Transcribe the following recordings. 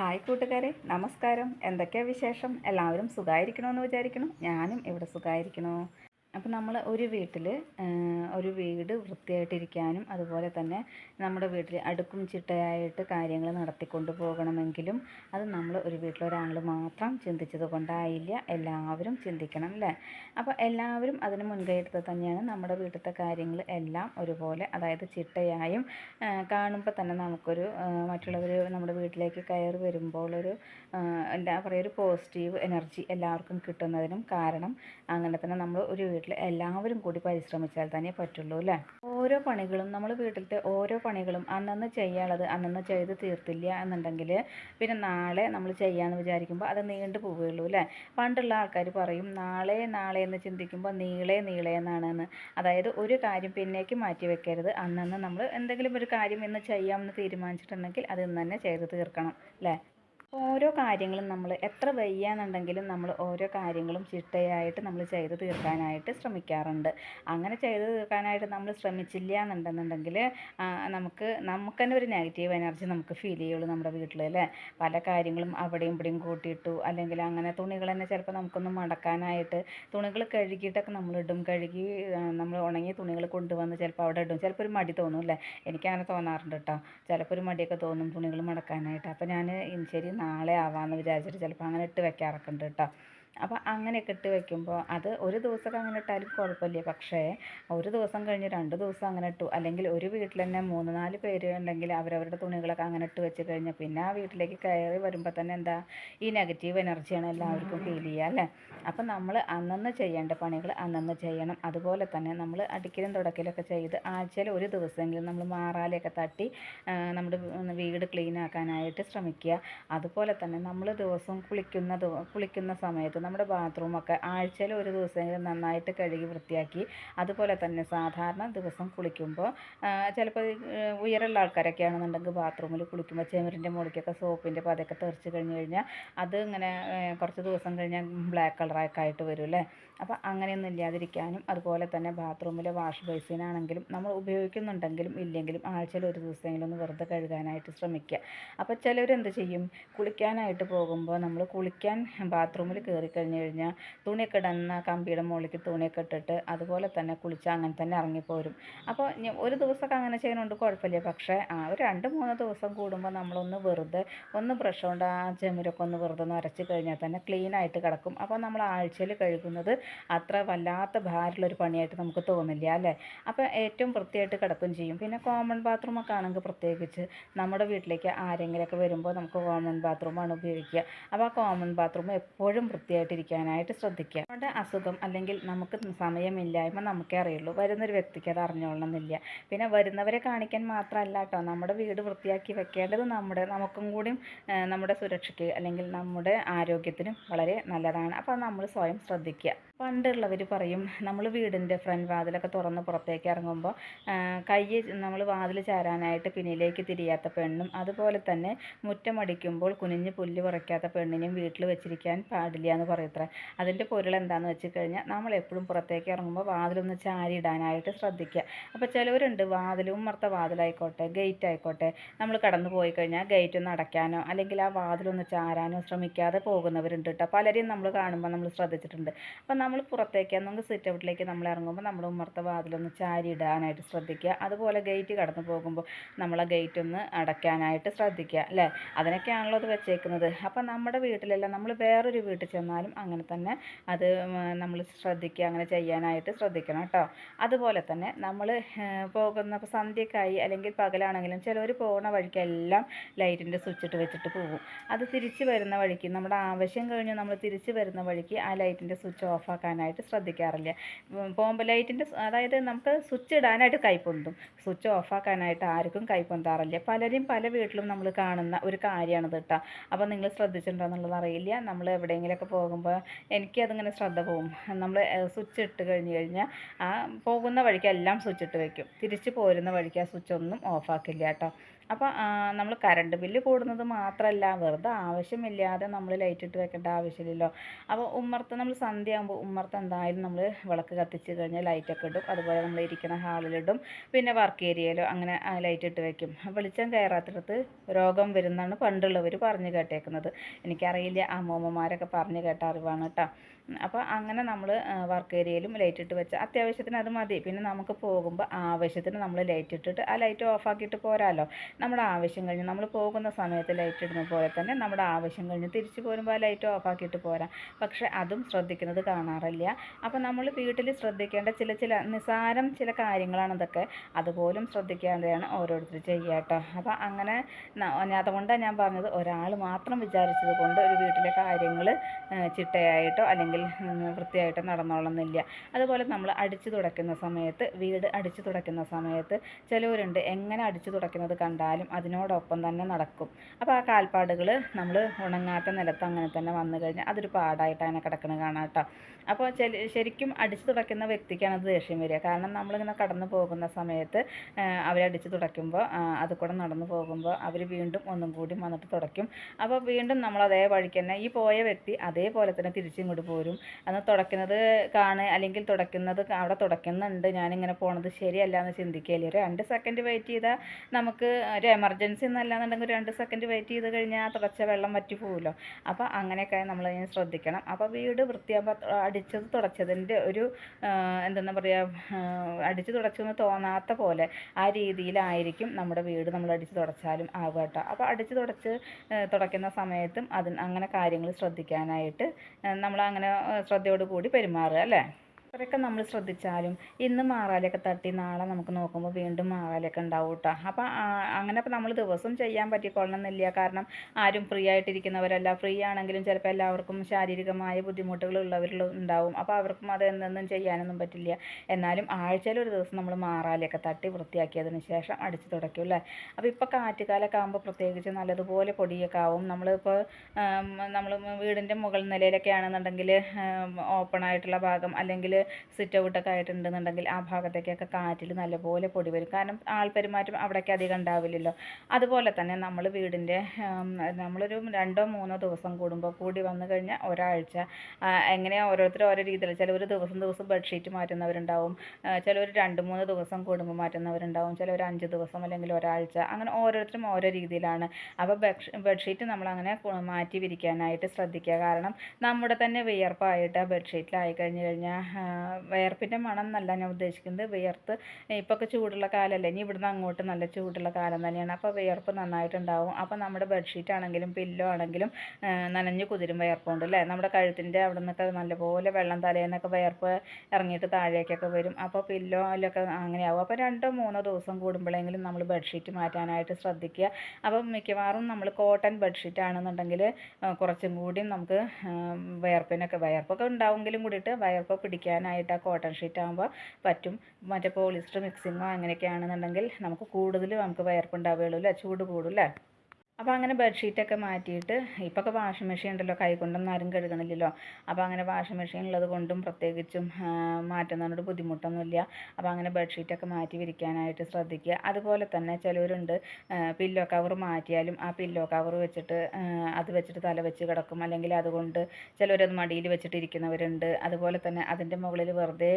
Hi കൂട്ടുകാരെ നമസ്കാരം. എന്തൊക്കെയാണ് വിശേഷം? എല്ലാവരും സുഖമായിരിക്കണമെന്ന് വിചാരിക്കണം ഞാനും ഇവിടെ സുഖമായിരിക്കണോ അപ്പോൾ നമ്മൾ ഒരു വീട്ടിൽ ഒരു വീട് വൃത്തിയായിട്ടിരിക്കാനും അതുപോലെ തന്നെ നമ്മുടെ വീട്ടിൽ അടുക്കും ചിട്ടയായിട്ട് കാര്യങ്ങൾ നടത്തിക്കൊണ്ട് പോകണമെങ്കിലും അത് നമ്മൾ ഒരു വീട്ടിലൊരാൾ മാത്രം ചിന്തിച്ചത് കൊണ്ടായില്ല. എല്ലാവരും ചിന്തിക്കണം അല്ലേ അപ്പോൾ എല്ലാവരും അതിന് മുൻകൈ എടുത്ത് തന്നെയാണ് നമ്മുടെ വീട്ടിലത്തെ കാര്യങ്ങൾ എല്ലാം ഒരുപോലെ അതായത് ചിട്ടയായും കാണുമ്പോൾ തന്നെ നമുക്കൊരു മറ്റുള്ളവർ നമ്മുടെ വീട്ടിലേക്ക് കയറി വരുമ്പോൾ ഒരു എന്താ പറയുക ഒരു പോസിറ്റീവ് എനർജി എല്ലാവർക്കും കിട്ടുന്നതിനും കാരണം അങ്ങനെ തന്നെ നമ്മൾ ഒരു വീട്ടിൽ എല്ലാവരും കൂടി പരിശ്രമിച്ചാൽ തന്നെ പറ്റുള്ളൂ അല്ലേ? ഓരോ പണികളും നമ്മൾ വീട്ടിലത്തെ ഓരോ പണികളും അന്നന്ന് ചെയ്യാനുള്ളത് അന്നന്ന് ചെയ്ത് തീർത്തില്ല എന്നുണ്ടെങ്കിൽ പിന്നെ നാളെ നമ്മൾ ചെയ്യാമെന്ന് വിചാരിക്കുമ്പോൾ അത് നീണ്ടു പോവുകയുള്ളൂ അല്ലേ? പണ്ടുള്ള ആൾക്കാർ പറയും നാളെ നാളെ എന്ന് ചിന്തിക്കുമ്പോൾ നീളെ നീളെ എന്നാണെന്ന്. അതായത് ഒരു കാര്യം പിന്നേക്ക് മാറ്റി വെക്കരുത്. അന്നന്ന് നമ്മൾ എന്തെങ്കിലും ഒരു കാര്യം ഇന്ന് ചെയ്യാമെന്ന് തീരുമാനിച്ചിട്ടുണ്ടെങ്കിൽ അത് ഇന്ന് തന്നെ ചെയ്ത് തീർക്കണം അല്ലേ? ഓരോ കാര്യങ്ങളും നമ്മൾ എത്ര വയ്യാന്നുണ്ടെങ്കിലും നമ്മൾ ഓരോ കാര്യങ്ങളും ചിട്ടയായിട്ട് നമ്മൾ ചെയ്തു തീർക്കാനായിട്ട് ശ്രമിക്കാറുണ്ട്. അങ്ങനെ ചെയ്തു തീർക്കാനായിട്ട് നമ്മൾ ശ്രമിച്ചില്ല എന്നുണ്ടെന്നുണ്ടെങ്കിൽ നമുക്ക് നമുക്ക് തന്നെ ഒരു നെഗറ്റീവ് എനർജി നമുക്ക് ഫീൽ ചെയ്യുള്ളൂ നമ്മുടെ വീട്ടിൽ അല്ലേ? പല കാര്യങ്ങളും അവിടെയും ഇവിടെയും കൂട്ടിയിട്ടു അല്ലെങ്കിൽ അങ്ങനെ തുണികൾ തന്നെ ചിലപ്പോൾ നമുക്കൊന്ന് മടക്കാനായിട്ട് തുണികൾ കഴുകിയിട്ടൊക്കെ നമ്മൾ ഇടും കഴുകി നമ്മൾ ഉണങ്ങിയ തുണികൾ കൊണ്ടുവന്ന് ചിലപ്പോൾ അവിടെ ഇടും. ചിലപ്പോൾ ഒരു മടി തോന്നും അല്ലേ? എനിക്കങ്ങനെ തോന്നാറുണ്ട് കേട്ടോ ചിലപ്പോൾ ഒരു മടിയൊക്കെ തോന്നും തുണികൾ മടക്കാനായിട്ട്. അപ്പോൾ ഞാൻ ശരി നാളെ ആവാമെന്ന് വിചാരിച്ചിട്ട് ചിലപ്പോൾ അങ്ങനെ ഇട്ട് വെക്കാറൊക്കെ ഉണ്ട് കേട്ടോ അപ്പോൾ അങ്ങനെയൊക്കെ ഇട്ട് വെക്കുമ്പോൾ അത് ഒരു ദിവസമൊക്കെ അങ്ങനെ ഇട്ടാലും കുഴപ്പമില്ല. പക്ഷേ ഒരു ദിവസം കഴിഞ്ഞ് രണ്ട് ദിവസം അങ്ങനെ ഇട്ടു. അല്ലെങ്കിൽ ഒരു വീട്ടിൽ തന്നെ മൂന്ന് നാല് പേര് ഉണ്ടെങ്കിൽ അവരവരുടെ തുണികളൊക്കെ അങ്ങനെ ഇട്ട് വെച്ച് കഴിഞ്ഞാൽ പിന്നെ ആ വീട്ടിലേക്ക് കയറി വരുമ്പോൾ തന്നെ എന്താ ഈ നെഗറ്റീവ് എനർജിയാണ് എല്ലാവർക്കും ഫീൽ ചെയ്യുക അല്ലേ? അപ്പം നമ്മൾ അന്നന്ന് ചെയ്യേണ്ട പണികൾ അന്നന്ന് ചെയ്യണം. അതുപോലെ തന്നെ നമ്മൾ അടിക്കലും തുടക്കലൊക്കെ ചെയ്ത് ആഴ്ചയിൽ ഒരു ദിവസമെങ്കിലും നമ്മൾ മാറാലയൊക്കെ തട്ടി നമ്മുടെ വീട് ക്ലീൻ ആക്കാനായിട്ട് ശ്രമിക്കുക. അതുപോലെ തന്നെ നമ്മൾ ദിവസവും കുളിക്കുന്ന കുളിക്കുന്ന സമയത്ത് നമ്മുടെ ബാത്റൂമൊക്കെ ആഴ്ചയിൽ ഒരു ദിവസമെങ്കിലും നന്നായിട്ട് കഴുകി വൃത്തിയാക്കി അതുപോലെ തന്നെ സാധാരണ ദിവസം കുളിക്കുമ്പോൾ ചിലപ്പോൾ ഉയരമുള്ള ആൾക്കാരൊക്കെ ആണെന്നുണ്ടെങ്കിൽ ബാത്റൂമിൽ കുളിക്കുമ്പോൾ ചെമരിന്റെ മുകളിലേക്കൊക്കെ സോപ്പിന്റെ പതയൊക്കെ തെറിച്ച് കഴിഞ്ഞ് കഴിഞ്ഞാൽ അത് ഇങ്ങനെ കുറച്ച് ദിവസം കഴിഞ്ഞാൽ ബ്ലാക്ക് കളറൊക്കെ ആയിട്ട് വരും അല്ലേ? അപ്പോൾ അങ്ങനെയൊന്നും ഇല്ലാതിരിക്കാനും അതുപോലെ തന്നെ ബാത്റൂമിലെ വാഷ് ബേസിനാണെങ്കിലും നമ്മൾ ഉപയോഗിക്കുന്നുണ്ടെങ്കിലും ഇല്ലെങ്കിലും ആഴ്ചയിൽ ഒരു ദിവസമെങ്കിലും ഒന്ന് വെറുതെ കഴുകാനായിട്ട് ശ്രമിക്കുക. അപ്പോൾ ചിലവരെന്ത് ചെയ്യും? കുളിക്കാനായിട്ട് പോകുമ്പോൾ നമ്മൾ കുളിക്കാൻ ബാത്റൂമിൽ കയറി കഴിഞ്ഞ് കഴിഞ്ഞാൽ തുണിയൊക്കെ ഇടുന്ന കമ്പിയുടെ മുകളിലേക്ക് തുണിയൊക്കെ ഇട്ടിട്ട് അതുപോലെ തന്നെ കുളിച്ച് അങ്ങനെ തന്നെ ഇറങ്ങിപ്പോരും. അപ്പോൾ ഒരു ദിവസമൊക്കെ അങ്ങനെ ചെയ്യുന്നുണ്ട് കുഴപ്പമില്ല. പക്ഷേ ആ ഒരു രണ്ട് മൂന്ന് ദിവസം കൂടുമ്പോൾ നമ്മളൊന്ന് വെറുതെ ഒന്ന് ബ്രഷ് കൊണ്ട് ആ ചെമ്മരൊക്കെ ഒന്ന് വെറുതെ ഒന്ന് അരച്ച് കഴിഞ്ഞാൽ തന്നെ ക്ലീൻ ആയിട്ട് കിടക്കും. അപ്പോൾ നമ്മൾ ആഴ്ചയിൽ കഴുകുന്നത് അത്ര വല്ലാത്ത ഭാരമുള്ളൊരു പണിയായിട്ട് നമുക്ക് തോന്നില്ല അല്ലേ? അപ്പോൾ ഏറ്റവും വൃത്തിയായിട്ട് കിടക്കുകയും ചെയ്യും. പിന്നെ കോമൺ ബാത്റൂമൊക്കെ ആണെങ്കിൽ പ്രത്യേകിച്ച് നമ്മുടെ വീട്ടിലേക്ക് ആരെങ്കിലുമൊക്കെ വരുമ്പോൾ നമുക്ക് കോമൺ ബാത്റൂമാണ് ഉപയോഗിക്കുക. അപ്പോൾ ആ കോമൺ ബാത്റൂം എപ്പോഴും വൃത്തിയായിട്ടിരിക്കാനായിട്ട് ശ്രദ്ധിക്കുക. നമ്മുടെ അസുഖം അല്ലെങ്കിൽ നമുക്ക് സമയമില്ലായ്മ നമുക്കേ അറിയുള്ളൂ. വരുന്നൊരു വ്യക്തിക്ക് അത് അറിഞ്ഞോളണമെന്നില്ല. പിന്നെ വരുന്നവരെ കാണിക്കാൻ മാത്രമല്ല കേട്ടോ. നമ്മുടെ വീട് വൃത്തിയാക്കി വെക്കേണ്ടത് നമ്മുടെ നമുക്കും കൂടിയും നമ്മുടെ സുരക്ഷയ്ക്ക് അല്ലെങ്കിൽ നമ്മുടെ ആരോഗ്യത്തിനും വളരെ നല്ലതാണ്. അപ്പോൾ നമ്മൾ സ്വയം ശ്രദ്ധിക്കുക. പണ്ടുള്ളവർ പറയും നമ്മൾ വീടിന്റെ ഫ്രണ്ട് വാതിലൊക്കെ തുറന്ന് പുറത്തേക്ക് ഇറങ്ങുമ്പോൾ കൈ നമ്മൾ വാതിൽ ചാരാനായിട്ട് പിന്നിലേക്ക് തിരിയാത്ത പെണ്ണും അതുപോലെ തന്നെ മുറ്റമടിക്കുമ്പോൾ കുനിഞ്ഞ് പുല്ല് പറിക്കാത്ത പെണ്ണിനെയും വീട്ടിൽ വെച്ചിരിക്കാൻ പാടില്ല എന്ന് പറയത്ര അതിന്റെ പൊരുൾ എന്താണെന്ന് വെച്ച് കഴിഞ്ഞാൽ നമ്മൾ എപ്പോഴും പുറത്തേക്ക് ഇറങ്ങുമ്പോൾ വാതിലൊന്ന് ചാരി ഇടാനായിട്ട് ശ്രദ്ധിക്കുക അപ്പോൾ ചിലവരുണ്ട് വാതിലും മറുത്ത വാതിലായിക്കോട്ടെ ഗേറ്റ് ആയിക്കോട്ടെ നമ്മൾ കടന്നു പോയി കഴിഞ്ഞാൽ ഗേറ്റ് ഒന്ന് അടയ്ക്കാനോ അല്ലെങ്കിൽ ആ വാതിലൊന്ന് ചാരാനോ ശ്രമിക്കാതെ പോകുന്നവരുണ്ട് കേട്ടോ പലരെയും നമ്മൾ കാണുമ്പോൾ നമ്മൾ ശ്രദ്ധിച്ചിട്ടുണ്ട്. അപ്പം നമ്മൾ പുറത്തേക്ക് നമുക്ക് സിറ്റ് ഔട്ടിലേക്ക് നമ്മൾ ഇറങ്ങുമ്പോൾ നമ്മൾ ഉമ്മർത്ത വാതിലൊന്ന് ചാരി ഇടാനായിട്ട് ശ്രദ്ധിക്കുക. അതുപോലെ ഗേറ്റ് കടന്നു പോകുമ്പോൾ നമ്മൾ ആ ഗേറ്റ് ഒന്ന് അടയ്ക്കാനായിട്ട് ശ്രദ്ധിക്കുക അല്ലേ? അതിനൊക്കെയാണല്ലോ അത് വെച്ചേക്കുന്നത്. അപ്പം നമ്മുടെ വീട്ടിലല്ല നമ്മൾ വേറൊരു വീട്ടിൽ ചെന്നാലും അങ്ങനെ തന്നെ അത് നമ്മൾ ശ്രദ്ധിക്കുക അങ്ങനെ ചെയ്യാനായിട്ട് ശ്രദ്ധിക്കണം കേട്ടോ. അതുപോലെ തന്നെ നമ്മൾ പോകുന്ന ഇപ്പോൾ സന്ധ്യക്കായി അല്ലെങ്കിൽ പകലാണെങ്കിലും ചിലവർ പോകുന്ന വഴിക്കെല്ലാം ലൈറ്റിന്റെ സ്വിച്ച് ഇട്ട് വെച്ചിട്ട് പോകും. അത് തിരിച്ച് വരുന്ന വഴിക്ക് നമ്മുടെ ആവശ്യം കഴിഞ്ഞ് നമ്മൾ തിരിച്ച് വരുന്ന വഴിക്ക് ആ ലൈറ്റിന്റെ സ്വിച്ച് ഓഫ് ആക്കാനായിട്ട് ശ്രദ്ധിക്കാറില്ല. ബോംബ് ലൈറ്റിന്റെ അതായത് നമുക്ക് സ്വിച്ച് ഇടാനായിട്ട് കൈപ്പൊന്തും സ്വിച്ച് ഓഫാക്കാനായിട്ട് ആർക്കും കൈപ്പൊന്താറില്ല പലരും പല വീട്ടിലും നമ്മൾ കാണുന്ന ഒരു കാര്യമാണ് കേട്ടോ. അപ്പോൾ നിങ്ങൾ ശ്രദ്ധിച്ചിട്ടുണ്ടോ എന്നുള്ളത് നമ്മൾ എവിടെയെങ്കിലുമൊക്കെ പോകുമ്പോൾ എനിക്കതിങ്ങനെ ശ്രദ്ധ പോകും നമ്മൾ സ്വിച്ച് ഇട്ട് കഴിഞ്ഞ് കഴിഞ്ഞാൽ ആ പോകുന്ന വഴിക്ക് എല്ലാം സ്വിച്ച് ഇട്ട് വയ്ക്കും തിരിച്ച് പോരുന്ന വഴിക്ക് ആ സ്വിച്ച് ഒന്നും ഓഫാക്കില്ല കേട്ടോ. അപ്പോൾ നമ്മൾ കറണ്ട് ബില്ല് കൂടുന്നത് മാത്രമല്ല വെറുതെ ആവശ്യമില്ലാതെ നമ്മൾ ലൈറ്റ് ഇട്ട് വെക്കേണ്ട ആവശ്യമില്ലല്ലോ. അപ്പോൾ ഉമ്മർത്ത് നമ്മൾ സന്ധ്യ ആകുമ്പോൾ ഉമ്മർത്ത് എന്തായാലും നമ്മൾ വിളക്ക് കത്തിച്ച് കഴിഞ്ഞാൽ ലൈറ്റൊക്കെ ഇടും. അതുപോലെ നമ്മൾ ഇരിക്കുന്ന ഹാളിലിടും പിന്നെ വർക്ക് ഏരിയയിലോ അങ്ങനെ ലൈറ്റ് ഇട്ട് വെക്കും. വെളിച്ചം കയറാത്തിടത്ത് രോഗം വരുന്നാണ് പണ്ടുള്ളവർ പറഞ്ഞു കേട്ടേക്കുന്നത്. എനിക്കറിയില്ല അമ്മൂമ്മമാരൊക്കെ പറഞ്ഞു കേട്ട അറിവാണ് കേട്ടോ അപ്പോൾ അങ്ങനെ നമ്മൾ വർക്ക് ഏരിയയിലും ലൈറ്റ് ഇട്ട് വെച്ച അത്യാവശ്യത്തിന് അത് മതി. പിന്നെ നമുക്ക് പോകുമ്പോൾ ആവശ്യത്തിന് നമ്മൾ ലൈറ്റ് ഇട്ടിട്ട് ആ ലൈറ്റ് ഓഫാക്കിയിട്ട് പോരാലോ. നമ്മുടെ ആവശ്യം കഴിഞ്ഞ് നമ്മൾ പോകുന്ന സമയത്ത് ലൈറ്റ് ഇടുന്ന പോലെ തന്നെ നമ്മുടെ ആവശ്യം കഴിഞ്ഞ് തിരിച്ചു പോരുമ്പോൾ ആ ലൈറ്റ് ഓഫാക്കിയിട്ട് പോരാം. പക്ഷെ അതും ശ്രദ്ധിക്കുന്നത് കാണാറില്ല. അപ്പോൾ നമ്മൾ വീട്ടിൽ ശ്രദ്ധിക്കേണ്ട ചില ചില നിസാരം ചില കാര്യങ്ങളാണ് ഇതൊക്കെ. അതുപോലും ശ്രദ്ധിക്കാതെയാണ് ഓരോരുത്തർ ചെയ്യുക കേട്ടോ. അപ്പോൾ അങ്ങനെ അതുകൊണ്ടാണ് ഞാൻ പറഞ്ഞത്. ഒരാൾ മാത്രം വിചാരിച്ചത് കൊണ്ട് ഒരു വീട്ടിലെ കാര്യങ്ങൾ ചിട്ടയായിട്ടോ അല്ലെങ്കിൽ ഉം, വൃത്തിയായിട്ട് നടന്നോളുന്നില്ല. അതുപോലെ നമ്മൾ അടിച്ചു തുടയ്ക്കുന്ന സമയത്ത് വീട് അടിച്ചു തുടയ്ക്കുന്ന സമയത്ത് ചിലവരുണ്ട് എങ്ങനെ അടിച്ചു തുടയ്ക്കുന്നത് കണ്ടാലും അതിനോടൊപ്പം തന്നെ നടക്കും. അപ്പോൾ ആ കാൽപ്പാടുകൾ നമ്മൾ ഉണങ്ങാത്ത നിലത്ത് അങ്ങനെ തന്നെ വന്നു കഴിഞ്ഞാൽ അതൊരു പാടായിട്ടാണ് കിടക്കുന്നത് കാണാം കേട്ടോ അപ്പോൾ ശരിക്കും അടിച്ചു തുടയ്ക്കുന്ന വ്യക്തിക്കാണ് അത് ദേഷ്യം വരിക. കാരണം നമ്മളിങ്ങനെ കടന്നു പോകുന്ന സമയത്ത് അവരടിച്ച് തുടയ്ക്കുമ്പോൾ അത് കൂടെ നടന്നു പോകുമ്പോൾ അവർ വീണ്ടും ഒന്നും കൂടി വന്നിട്ട് തുടയ്ക്കും. അപ്പോൾ വീണ്ടും നമ്മൾ അതേ വഴിക്ക് തന്നെ ഈ പോയ വ്യക്തി അതേപോലെ തന്നെ തിരിച്ചിങ്ങോട്ട് പോരും. അന്ന് തുടയ്ക്കുന്നത് കാണുക അല്ലെങ്കിൽ തുടയ്ക്കുന്നത് അവിടെ തുടയ്ക്കുന്നുണ്ട് ഞാനിങ്ങനെ പോണത് ശരിയല്ല എന്ന് ചിന്തിക്കുകയില്ല ഒരു രണ്ട് സെക്കൻഡ് വെയിറ്റ് ചെയ്താൽ നമുക്ക് ഒരു എമർജൻസി എന്നല്ലാന്നുണ്ടെങ്കിൽ ഒരു രണ്ട് സെക്കൻഡ് വെയിറ്റ് ചെയ്ത് കഴിഞ്ഞാൽ തുടച്ച വെള്ളം വറ്റി പോകുമല്ലോ അപ്പോൾ അങ്ങനെയൊക്കെ നമ്മൾ ശ്രദ്ധിക്കണം. അപ്പോൾ വീട് വൃത്തിയാകുമ്പോൾ അടിച്ചത് തുടച്ചതിന്റെ ഒരു എന്തെന്നാ പറയുക അടിച്ചു തുടച്ചു എന്ന് തോന്നാത്ത പോലെ ആ രീതിയിലായിരിക്കും നമ്മുടെ വീട് നമ്മൾ അടിച്ചു തുടച്ചാലും ആവുക കേട്ടോ. അപ്പോൾ അടിച്ചു തുടച്ച് തുടയ്ക്കുന്ന സമയത്തും അതിന് അങ്ങനെ കാര്യങ്ങൾ ശ്രദ്ധിക്കാനായിട്ട് നമ്മൾ അങ്ങനെ ശ്രദ്ധയോട് കൂടി പെരുമാറുക അല്ലേ? അത്രയൊക്കെ നമ്മൾ ശ്രദ്ധിച്ചാലും ഇന്ന് മാറാലൊക്കെ തട്ടി നാളെ നമുക്ക് നോക്കുമ്പോൾ വീണ്ടും മാറാലൊക്കെ ഉണ്ടാവും കേട്ടോ അപ്പോൾ അങ്ങനെ നമ്മൾ ദിവസം ചെയ്യാൻ പറ്റിക്കൊള്ളണമെന്നില്ല. കാരണം ആരും ഫ്രീ ആയിട്ടിരിക്കുന്നവരല്ല. ഫ്രീ ആണെങ്കിലും ചിലപ്പോൾ എല്ലാവർക്കും ശാരീരികമായ ബുദ്ധിമുട്ടുകൾ ഉള്ളവരിൽ ഉണ്ടാവും. അപ്പോൾ അവർക്കും അത് എന്തെന്നും ചെയ്യാനൊന്നും പറ്റില്ല. എന്നാലും ആഴ്ചയിൽ ഒരു ദിവസം നമ്മൾ മാറാലൊക്കെ തട്ടി വൃത്തിയാക്കിയതിന് ശേഷം അടിച്ചു തുടയ്ക്കും അല്ലേ അപ്പോൾ ഇപ്പോൾ കാറ്റുകാലൊക്കെ ആകുമ്പോൾ പ്രത്യേകിച്ച് നല്ലതുപോലെ പൊടിയൊക്കെ ആവും. നമ്മളിപ്പോൾ നമ്മൾ വീടിന്റെ മുകൾ നിലയിലൊക്കെ ആണെന്നുണ്ടെങ്കിൽ ഓപ്പൺ ആയിട്ടുള്ള ഭാഗം അല്ലെങ്കിൽ സിറ്റ് ഔട്ടൊക്കെ ആയിട്ടുണ്ടെന്നുണ്ടെങ്കിൽ ആ ഭാഗത്തേക്കൊക്കെ കാറ്റിൽ നല്ലപോലെ പൊടി വരും. കാരണം ആൾ പെരുമാറ്റം അവിടേക്ക് അധികം ഉണ്ടാവില്ലല്ലോ. അതുപോലെ തന്നെ നമ്മൾ വീടിന്റെ നമ്മളൊരു രണ്ടോ മൂന്നോ ദിവസം കൂടുമ്പോൾ കൂടി വന്നു കഴിഞ്ഞാൽ ഒരാഴ്ച എങ്ങനെയാ ഓരോരുത്തരും ഓരോ രീതിയിൽ ചിലവർ ദിവസം ദിവസം ബെഡ്ഷീറ്റ് മാറ്റുന്നവരുണ്ടാവും. ചിലവർ രണ്ട് മൂന്ന് ദിവസം കൂടുമ്പോൾ മാറ്റുന്നവരുണ്ടാവും. ചിലവർ അഞ്ച് ദിവസം അല്ലെങ്കിൽ ഒരാഴ്ച. അങ്ങനെ ഓരോരുത്തരും ഓരോ രീതിയിലാണ്. അപ്പോൾ ബെഡ്ഷീറ്റ് നമ്മളങ്ങനെ മാറ്റി വിരിക്കാനായിട്ട് ശ്രദ്ധിക്കുക. കാരണം നമ്മുടെ തന്നെ വിയർപ്പായിട്ട് ബെഡ്ഷീറ്റിലായി കഴിഞ്ഞ് കഴിഞ്ഞാൽ വിയർപ്പിന്റെ മണം എന്നല്ല ഞാൻ ഉദ്ദേശിക്കുന്നത്. വിയർത്ത് ഇപ്പോൾ ഒക്കെ ചൂടുള്ള കാലമല്ലേ ഇനി ഇവിടുന്ന് അങ്ങോട്ട് നല്ല ചൂടുള്ള കാലം തന്നെയാണ്. അപ്പോൾ വിയർപ്പ് നന്നായിട്ടുണ്ടാവും. അപ്പോൾ നമ്മുടെ ബെഡ്ഷീറ്റ് ആണെങ്കിലും പില്ലോ ആണെങ്കിലും നനഞ്ഞ് കുതിരും വിയർപ്പുണ്ട് അല്ലേ? നമ്മുടെ കഴുത്തിന്റെ അവിടെ നിന്നൊക്കെ നല്ലപോലെ വെള്ളം തലേന്നൊക്കെ വിയർപ്പ് ഇറങ്ങിയിട്ട് താഴേക്കൊക്കെ വരും. അപ്പോൾ പില്ലോ അതിലൊക്കെ അങ്ങനെയാവും. അപ്പോൾ രണ്ടോ മൂന്നോ ദിവസം കൂടുമ്പോഴെങ്കിലും നമ്മൾ ബെഡ്ഷീറ്റ് മാറ്റാനായിട്ട് ശ്രദ്ധിക്കുക. അപ്പോൾ മിക്കവാറും നമ്മൾ കോട്ടൺ ബെഡ്ഷീറ്റ് ആണെന്നുണ്ടെങ്കിൽ കുറച്ചും കൂടി നമുക്ക് വിയർപ്പിനൊക്കെ വിയർപ്പൊക്കെ ഉണ്ടാവുമെങ്കിലും കൂടിയിട്ട് വിയർപ്പ് പിടിക്കാനായിട്ട് ആ കോട്ടൺ ഷീറ്റ് ആകുമ്പോൾ പറ്റും. മറ്റേ പോളിസ്റ്റർ മിക്സിങ്ങോ അങ്ങനെയൊക്കെ ആണെന്നുണ്ടെങ്കിൽ നമുക്ക് കൂടുതൽ നമുക്ക് വയർപ്പുണ്ടാവുകയുള്ളൂ അല്ലേ? ചൂട് കൂടും അല്ലേ? അപ്പോൾ അങ്ങനെ ബെഡ്ഷീറ്റൊക്കെ മാറ്റിയിട്ട് ഇപ്പോഴൊക്കെ വാഷിംഗ് മെഷീൻ ഉണ്ടല്ലോ കൈ കൊണ്ടൊന്നും ആരും കഴുകണില്ലല്ലോ. അപ്പോൾ അങ്ങനെ വാഷിംഗ് മെഷീൻ ഉള്ളത് കൊണ്ടും പ്രത്യേകിച്ചും മാറ്റുന്നതിനോട് ബുദ്ധിമുട്ടൊന്നുമില്ല. അപ്പോൾ അങ്ങനെ ബെഡ്ഷീറ്റൊക്കെ മാറ്റി വിരിക്കാനായിട്ട് ശ്രദ്ധിക്കുക. അതുപോലെ തന്നെ ചിലവരുണ്ട് പില്ലോ കവർ മാറ്റിയാലും ആ പില്ലോ കവർ വെച്ചിട്ട് അത് വെച്ചിട്ട് തല വെച്ച് കിടക്കും. അല്ലെങ്കിൽ അതുകൊണ്ട് ചിലവരത് മടിയിൽ വെച്ചിട്ട് ഇരിക്കുന്നവരുണ്ട്. അതുപോലെ തന്നെ അതിന്റെ മുകളിൽ വെറുതെ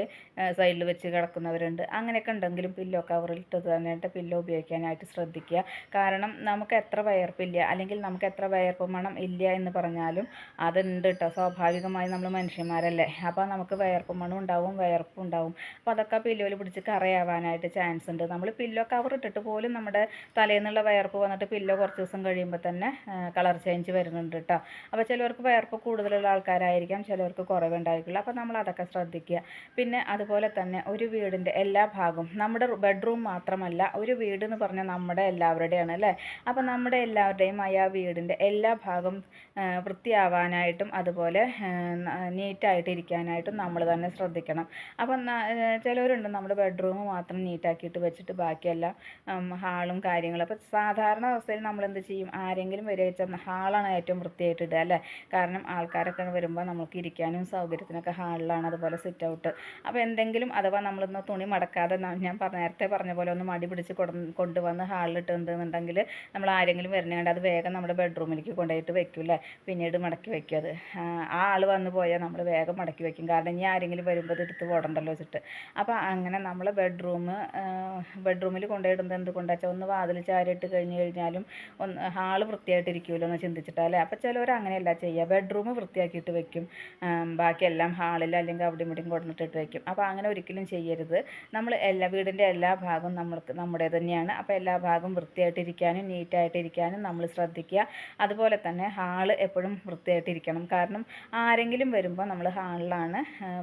സൈഡിൽ വെച്ച് കിടക്കുന്നവരുണ്ട്. അങ്ങനെയൊക്കെ ഉണ്ടെങ്കിലും പില്ലോ കവറിൽ ഇട്ട് തന്നെ പില്ലോ ഉപയോഗിക്കാനായിട്ട് ശ്രദ്ധിക്കുക. കാരണം നമുക്ക് എത്ര വിയർപ്പില്ല അല്ലെങ്കിൽ നമുക്ക് എത്ര വിയർപ്പ് മണം ഇല്ല എന്ന് പറഞ്ഞാലും അതുണ്ട് കേട്ടോ സ്വാഭാവികമായി നമ്മൾ മനുഷ്യന്മാരല്ലേ. അപ്പോൾ നമുക്ക് വിയർപ്പ് മണം ഉണ്ടാവും വിയർപ്പ് ഉണ്ടാവും. അപ്പോൾ അതൊക്കെ പില്ലോയിൽ പിടിച്ച് കറയാവാനായിട്ട് ചാൻസ് ഉണ്ട്. നമ്മൾ പില്ലോ കവർ ഇട്ടിട്ട് പോലും നമ്മുടെ തലയിൽ നിന്നുള്ള വിയർപ്പ് വന്നിട്ട് പില്ലോ കുറച്ച് ദിവസം കഴിയുമ്പോൾ തന്നെ കളർ ചേഞ്ച് വരുന്നുണ്ട് കേട്ടോ അപ്പോൾ ചിലവർക്ക് വിയർപ്പ് കൂടുതലുള്ള ആൾക്കാരായിരിക്കാം ചിലവർക്ക് കുറവുണ്ടായിരിക്കില്ല. അപ്പോൾ നമ്മൾ അതൊക്കെ ശ്രദ്ധിക്കുക. പിന്നെ അതുപോലെ തന്നെ ഒരു വീടിന്റെ എല്ലാ ഭാഗവും നമ്മുടെ ബെഡ്റൂം മാത്രമല്ല ഒരു വീട് എന്ന് പറഞ്ഞാൽ നമ്മുടെ എല്ലാവരുടെയാണ് അല്ലേ? അപ്പോൾ നമ്മുടെ എല്ലാ എല്ലാവരുടെയും ആ വീടിന്റെ എല്ലാ ഭാഗം വൃത്തിയാവാനായിട്ടും അതുപോലെ നീറ്റായിട്ട് ഇരിക്കാനായിട്ടും നമ്മൾ തന്നെ ശ്രദ്ധിക്കണം. അപ്പം ചിലവരുണ്ട് നമ്മുടെ ബെഡ്റൂം മാത്രം നീറ്റാക്കിയിട്ട് വെച്ചിട്ട് ബാക്കിയെല്ലാം ഹാളും കാര്യങ്ങളും. അപ്പോൾ സാധാരണ അവസ്ഥയിൽ നമ്മൾ എന്ത് ചെയ്യും? ആരെങ്കിലും വരിക വെച്ചാൽ ഹാളാണ് ഏറ്റവും വൃത്തിയായിട്ട് ഇടുക അല്ലേ? കാരണം ആൾക്കാരൊക്കെ വരുമ്പോൾ നമുക്ക് ഇരിക്കാനും സൗകര്യത്തിനൊക്കെ ഹാളിലാണ് അതുപോലെ സിറ്റ് ഔട്ട് അപ്പോൾ എന്തെങ്കിലും അഥവാ നമ്മളിന്ന് തുണി മടക്കാതെ ഞാൻ നേരത്തെ പറഞ്ഞ പോലെ ഒന്ന് മടി പിടിച്ച് കൊണ്ടുവന്ന് ഹാളിലിട്ടുണ്ടെന്നുണ്ടെങ്കിൽ നമ്മൾ ആരെങ്കിലും വരണേണ്ട അത് വേഗം നമ്മുടെ ബെഡ്റൂമിലേക്ക് കൊണ്ടുപോയിട്ട് വെക്കും അല്ലേ പിന്നീട് മടക്കി വെക്കും അത്. ആ ആൾ വന്നു പോയാൽ നമ്മൾ വേഗം മടക്കി വെക്കും. കാരണം ഇനി ആരെങ്കിലും വരുമ്പോൾ എടുത്ത് പോടണ്ടല്ലോ വെച്ചിട്ട്. അപ്പോൾ അങ്ങനെ നമ്മൾ ബെഡ്റൂം ബെഡ്റൂമിൽ കൊണ്ടുപോയിടുന്നത് എന്തുകൊണ്ടാ വെച്ചാൽ ഒന്ന് വാതിൽ ചാരിട്ട് കഴിഞ്ഞ് കഴിഞ്ഞാലും ഒന്ന് ഹാൾ വൃത്തിയായിട്ടിരിക്കുമല്ലോ എന്ന് ചിന്തിച്ചിട്ടല്ലേ അപ്പോൾ ചിലവർ അങ്ങനെയല്ല ചെയ്യുക. ബെഡ്റൂം വൃത്തിയാക്കിയിട്ട് വെക്കും. ബാക്കിയെല്ലാം ഹാളിൽ അല്ലെങ്കിൽ അവിടെ ഇവിടെയും കൊണ്ടിട്ടിട്ട് വെക്കും. അപ്പോൾ അങ്ങനെ ഒരിക്കലും ചെയ്യരുത്. നമ്മൾ എല്ലാ വീടിന്റെ എല്ലാ ഭാഗവും നമ്മൾക്ക് നമ്മുടെ തന്നെയാണ്. അപ്പോൾ എല്ലാ ഭാഗവും വൃത്തിയായിട്ടിരിക്കാനും നീറ്റായിട്ടിരിക്കാനും നമ്മൾ ശ്രദ്ധിക്കുക. അതുപോലെ തന്നെ ഹാൾ എപ്പോഴും വൃത്തിയായിട്ടിരിക്കണം കാരണം ആരെങ്കിലും വരുമ്പോൾ നമ്മൾ ഹാളിലാണ്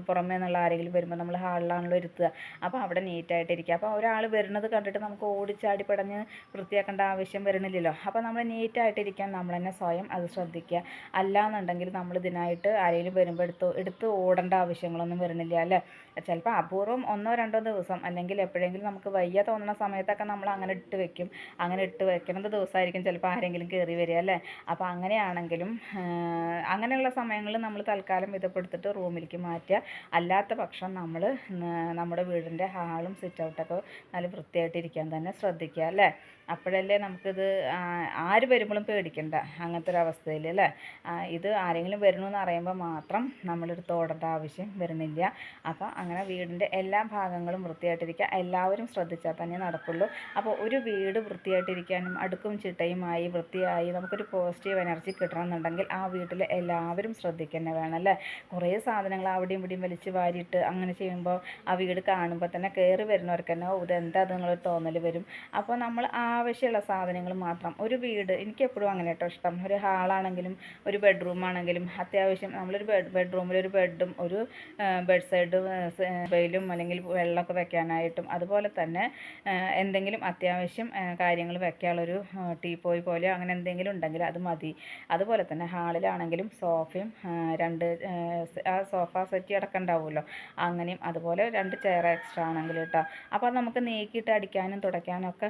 പുറമേ നിന്നുള്ള ആരെങ്കിലും വരുമ്പോൾ നമ്മൾ ഹാളിലാണല്ലോ ഇരുത്തുക. അപ്പോൾ അവിടെ നീറ്റായിട്ടിരിക്കുക അപ്പോൾ ഒരാൾ വരുന്നത് കണ്ടിട്ട് നമുക്ക് ഓടിച്ചാടി പടഞ്ഞ് വൃത്തിയാക്കേണ്ട ആവശ്യം വരുന്നില്ലല്ലോ. അപ്പോൾ നമ്മൾ നീറ്റായിട്ടിരിക്കാൻ നമ്മൾ തന്നെ സ്വയം അത് ശ്രദ്ധിക്കുക. അല്ലാന്നുണ്ടെങ്കിൽ നമ്മൾ ഇതിനായിട്ട് ആരെങ്കിലും വരുമ്പോൾ എടുത്ത് എടുത്ത് ഓടേണ്ട ആവശ്യങ്ങളൊന്നും വരുന്നില്ല അല്ലേ? ചിലപ്പോൾ അപൂർവം ഒന്നോ രണ്ടോ ദിവസം അല്ലെങ്കിൽ എപ്പോഴെങ്കിലും നമുക്ക് വയ്യ തോന്നുന്ന സമയത്തൊക്കെ നമ്മൾ അങ്ങനെ ഇട്ട് വെക്കും. അങ്ങനെ ഇട്ട് വെക്കുന്നത് ദിവസമായിരിക്കും ചിലപ്പോൾ ആരെങ്കിലും കയറി വരിക അല്ലേ? അപ്പോൾ അങ്ങനെയാണെങ്കിലും അങ്ങനെയുള്ള സമയങ്ങളിൽ നമ്മൾ തൽക്കാലം വിധപ്പെടുത്തിട്ട് റൂമിലേക്ക് മാറ്റുക. അല്ലാത്ത പക്ഷം നമ്മൾ നമ്മുടെ വീടിന്റെ ഹാളും സിറ്റ് ഔട്ടൊക്കെ നല്ല വൃത്തിയായിട്ടിരിക്കാൻ തന്നെ ശ്രദ്ധിക്കുക അല്ലേ? അപ്പോഴല്ലേ നമുക്കിത് ആര് വരുമ്പോഴും പേടിക്കണ്ട. അങ്ങനത്തെ ഒരു അവസ്ഥയിൽ അല്ലേ ഇത് ആരെങ്കിലും വരണമെന്ന് അറിയുമ്പോൾ മാത്രം നമ്മളെടുത്ത് തോടേണ്ട ആവശ്യം വരുന്നില്ല. അപ്പോൾ അങ്ങനെ വീടിന്റെ എല്ലാ ഭാഗങ്ങളും വൃത്തിയായിട്ടിരിക്കുക എല്ലാവരും ശ്രദ്ധിച്ചാൽ തന്നെ നടക്കുള്ളൂ. അപ്പോൾ ഒരു വീട് വൃത്തിയായിട്ടിരിക്കാനും അടുക്കും ചിട്ടയുമായി വൃത്തിയായി നമുക്കൊരു പോസിറ്റീവ് എനർജി കിട്ടണമെന്നുണ്ടെങ്കിൽ ആ വീട്ടിൽ എല്ലാവരും ശ്രദ്ധിക്കുക വേണം അല്ലേ? കുറേ സാധനങ്ങൾ അവിടെയും ഇവിടെയും വലിച്ച് വാരിയിട്ട് അങ്ങനെ ചെയ്യുമ്പോൾ ആ വീട് കാണുമ്പോൾ തന്നെ കയറി വരുന്നവർക്ക് തന്നെ ഇതെന്താ അത് നിങ്ങളൊരു തോന്നൽ വരും. അപ്പോൾ നമ്മൾ ആവശ്യമുള്ള സാധനങ്ങൾ മാത്രം. ഒരു വീട് എനിക്ക് എപ്പോഴും അങ്ങനെ കേട്ടോ ഇഷ്ടം. ഒരു ഹാളാണെങ്കിലും ഒരു ബെഡ്റൂം ആണെങ്കിലും അത്യാവശ്യം നമ്മളൊരു ബെഡ് ബെഡ്റൂമിൽ ഒരു ബെഡും ഒരു ബെഡ് സൈഡ് വെയിലും അല്ലെങ്കിൽ വെള്ളമൊക്കെ വെക്കാനായിട്ടും അതുപോലെ തന്നെ എന്തെങ്കിലും അത്യാവശ്യം കാര്യങ്ങൾ വെക്കാനുള്ളൊരു ടീപ്പോയ് പോലെ അങ്ങനെ എന്തെങ്കിലും ഉണ്ടെങ്കിൽ അത് മതി. അതുപോലെ തന്നെ ഹാളിലാണെങ്കിലും സോഫയും രണ്ട് ആ സോഫ സെറ്റ് അടക്കണ്ടാവുമല്ലോ. അങ്ങനെയും അതുപോലെ രണ്ട് ചെയർ എക്സ്ട്രാ ആണെങ്കിലും കേട്ടോ അപ്പോൾ നമുക്ക് നീക്കിയിട്ട് അടിക്കാനും തുടയ്ക്കാനും ഒക്കെ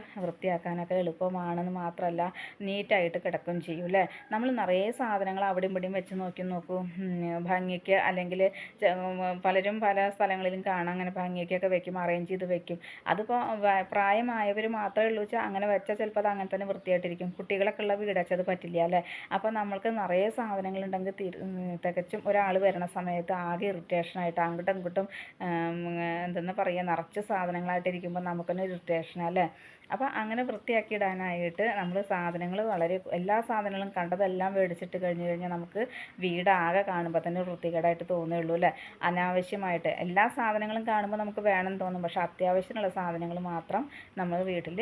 വൃത്തിയാക്കാനൊക്കെ എളുപ്പമാണെന്ന് മാത്രമല്ല നീറ്റായിട്ട് കിടക്കും ചെയ്യും അല്ലേ? നമ്മൾ നിറയെ സാധനങ്ങൾ അവിടെ ഇവിടെയും വെച്ച് നോക്കി നോക്കൂ. ഭംഗിക്ക് അല്ലെങ്കിൽ പലരും പല സ്ഥലങ്ങളിലും കാണാം അങ്ങനെ ഭംഗിക്കൊക്കെ വെക്കും അറേഞ്ച് ചെയ്ത് വെക്കും. അതിപ്പോൾ പ്രായമായവർ മാത്രമേ ഉള്ളൂ വെച്ചാൽ അങ്ങനെ വെച്ചാൽ ചിലപ്പോൾ അത് അങ്ങനെ തന്നെ വൃത്തിയായിട്ടിരിക്കും. കുട്ടികളൊക്കെ ഉള്ള വീടച്ചത് പറ്റില്ല അല്ലേ? അപ്പോൾ നമ്മൾക്ക് നിറയെ സാധനങ്ങളുണ്ടെങ്കിൽ തികച്ചും ഒരാൾ വരണ സമയത്ത് ആകെ ഇറിറ്റേഷനായിട്ട് അങ്ങോട്ടും ഇങ്ങോട്ടും എന്തെന്ന് പറയുക നിറച്ച് സാധനങ്ങളായിട്ടിരിക്കുമ്പോൾ നമുക്കൊന്നും ഇറിറ്റേഷൻ അല്ലേ? അപ്പോൾ അങ്ങനെ വൃത്തിയാക്കി ഇടാനായിട്ട് നമ്മൾ സാധനങ്ങൾ വളരെ എല്ലാ സാധനങ്ങളും കണ്ടതെല്ലാം മേടിച്ചിട്ട് കഴിഞ്ഞ് കഴിഞ്ഞാൽ നമുക്ക് വീടാകെ കാണുമ്പോൾ തന്നെ വൃത്തികേടായിട്ട് തോന്നുകയുള്ളൂ അല്ലേ? അനാവശ്യമായിട്ട് എല്ലാ സാധനങ്ങളും കാണുമ്പോൾ നമുക്ക് വേണം തോന്നും. പക്ഷേ അത്യാവശ്യമുള്ള സാധനങ്ങൾ മാത്രം നമ്മൾ വീട്ടിൽ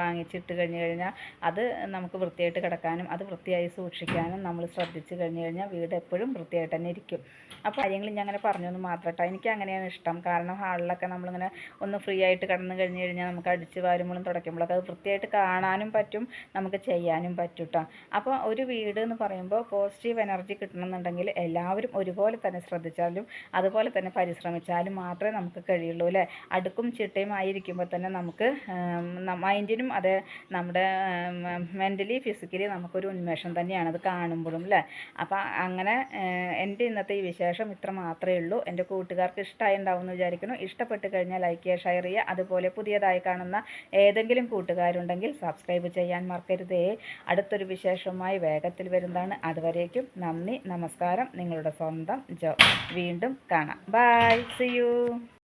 വാങ്ങിച്ചിട്ട് കഴിഞ്ഞ് കഴിഞ്ഞാൽ അത് നമുക്ക് വൃത്തിയായിട്ട് കിടക്കാനും അത് വൃത്തിയായി സൂക്ഷിക്കാനും നമ്മൾ ശ്രദ്ധിച്ചു കഴിഞ്ഞ് കഴിഞ്ഞാൽ വീട് എപ്പോഴും വൃത്തിയായിട്ട് തന്നെ ഇരിക്കും. അപ്പോൾ കാര്യങ്ങൾ ഞാൻ അങ്ങനെ പറഞ്ഞൊന്ന് മാത്രം കേട്ടോ എനിക്ക് അങ്ങനെയാണ് ഇഷ്ടം. കാരണം ഹാളിലൊക്കെ നമ്മളിങ്ങനെ ഒന്ന് ഫ്രീ ആയിട്ട് കിടന്ന് കഴിഞ്ഞ് കഴിഞ്ഞാൽ നമുക്ക് അടിച്ച് വാരുമ്പോഴും തുടയ്ക്കുമ്പോഴൊക്കെ അത് വൃത്തിയായിട്ട് കാണാനും പറ്റും നമുക്ക് ചെയ്യാനും പറ്റും കേട്ടോ അപ്പോൾ ഒരു വീട് എന്ന് പറയുമ്പോൾ പോസിറ്റീവ് എനർജി കിട്ടണമെന്നുണ്ടെങ്കിൽ എല്ലാവരും ഒരുപോലെ തന്നെ ശ്രദ്ധിച്ചാലും അതുപോലെ തന്നെ പരിശ്രമിച്ചാലും മാത്രമേ നമുക്ക് കഴിയുള്ളൂ അല്ലേ അടുക്കും ചിട്ടയും ആയിരിക്കുമ്പോൾ തന്നെ നമുക്ക് മൈൻഡിനും അത് നമ്മുടെ മെന്റലി ഫിസിക്കലി നമുക്കൊരു ഉന്മേഷം തന്നെയാണ് അത് കാണുമ്പോഴും അല്ലേ അപ്പോൾ അങ്ങനെ എന്റെ ഇന്നത്തെ ഈ വിശേഷം ഇത്ര മാത്രമേ ഉള്ളൂ. എന്റെ കൂട്ടുകാർക്ക് ഇഷ്ടമായി ഉണ്ടാവും എന്ന് വിചാരിക്കുന്നു. ഇഷ്ടപ്പെട്ട് കഴിഞ്ഞാൽ ലൈക്ക് ചെയ്യുക ഷെയർ ചെയ്യുക. അതുപോലെ പുതിയതായി കാണുന്ന ഏതെങ്കിലും കൂട്ടുകാരുണ്ടെങ്കിൽ സബ്സ്ക്രൈബ് ചെയ്യാൻ മറക്കരുതേ. അടുത്തൊരു വിശേഷമായി വേഗത്തിൽ വരുന്നതാണ്. അതുവരേക്കും നന്ദി നമസ്കാരം. നിങ്ങളുടെ സ്വന്തം ജോ വീണ്ടും കാണാം. By C U